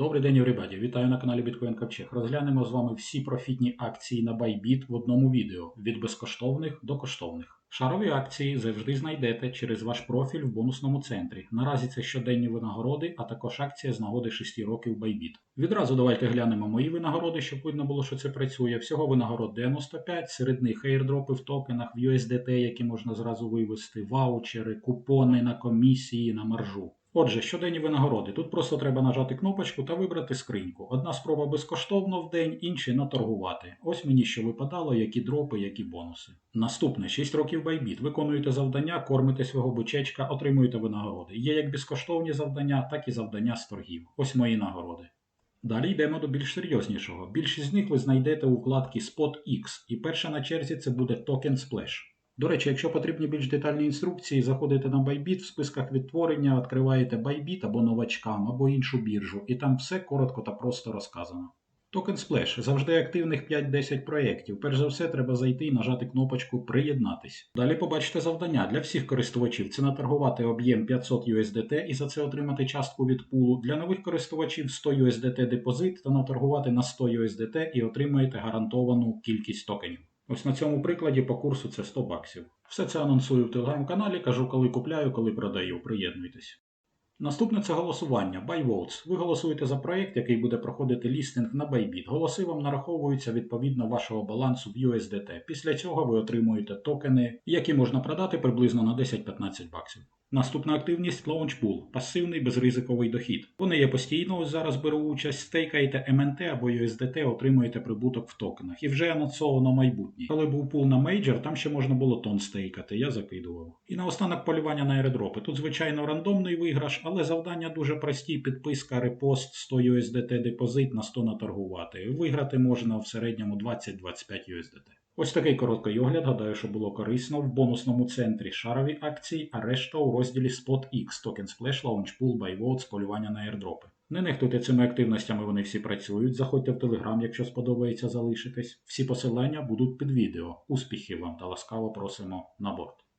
Добрий день, everybody! Вітаю на каналі Bitcoin Ковчег. Розглянемо з вами всі профітні акції на Bybit в одному відео від безкоштовних до коштовних. Шарові акції завжди знайдете через ваш профіль в бонусному центрі. Наразі це щоденні винагороди, а також акція з нагоди 6 років Bybit. Відразу давайте глянемо мої винагороди, щоб видно було, що це працює. Всього винагород 95, серед них airdropи в токенах, в USDT, які можна зразу вивести, ваучери, купони на комісії, на маржу. Отже, щоденні винагороди. Тут просто треба нажати кнопочку та вибрати скриньку. Одна спроба безкоштовно в день, інші наторгувати. Ось мені що випадало, які дропи, які бонуси. Наступне 6 років Bybit. Виконуєте завдання, кормите свого бучечка, отримуєте винагороди. Є як безкоштовні завдання, так і завдання з торгів. Ось мої нагороди. Далі йдемо до більш серйознішого. Більшість з них ви знайдете у вкладці Spot X, і перша на черзі це буде Token Splash. До речі, якщо потрібні більш детальні інструкції, заходите на Bybit, в списках відтворення відкриваєте Bybit або новачкам, або іншу біржу, і там все коротко та просто розказано. Токен Splash завжди активних 5-10 проєктів. Перш за все, треба зайти і нажати кнопочку Приєднатись. Далі побачите завдання для всіх користувачів. Це наторгувати об'єм 500 USDT і за це отримати частку від пулу. Для нових користувачів 100 USDT депозит та наторгувати на 100 USDT і отримаєте гарантовану кількість токенів. Ось на цьому прикладі по курсу це 100 баксів. Все це анонсую в телеграм-каналі, кажу, коли купляю, коли продаю. Приєднуйтесь. Наступне це голосування Buy. Ви голосуєте за проєкт, який буде проходити лістинг на Bybit. Голоси вам нараховуються відповідно вашого балансу в USDT. Після цього ви отримуєте токени, які можна продати приблизно на 10-15 баксів. Наступна активність Launchpool – пасивний безризиковий дохід. Вони є постійно, ось зараз беру участь, стейкаєте MNT або USDT, отримуєте прибуток в токенах. І вже анонсовано майбутнє. Коли був пул на мейджор, там ще можна було тон стейкати, я закидував. І наостанок полювання на аеродропи. Тут, звичайно, рандомний виграш, але завдання дуже прості: підписка, репост, 100 USDT депозит на 100 наторгувати. Виграти можна в середньому 20-25 USDT. Ось такий короткий огляд. Гадаю, що було корисно. В бонусному центрі шарові акції, а решта у розділі Spot X, Token Splash, Launch Pool, Buy Votes, полювання на airdropи. Не нехтуйте цими активностями, вони всі працюють. Заходьте в Телеграм, якщо сподобається залишитись. Всі посилання будуть під відео. Успіхів вам та ласкаво просимо на борт.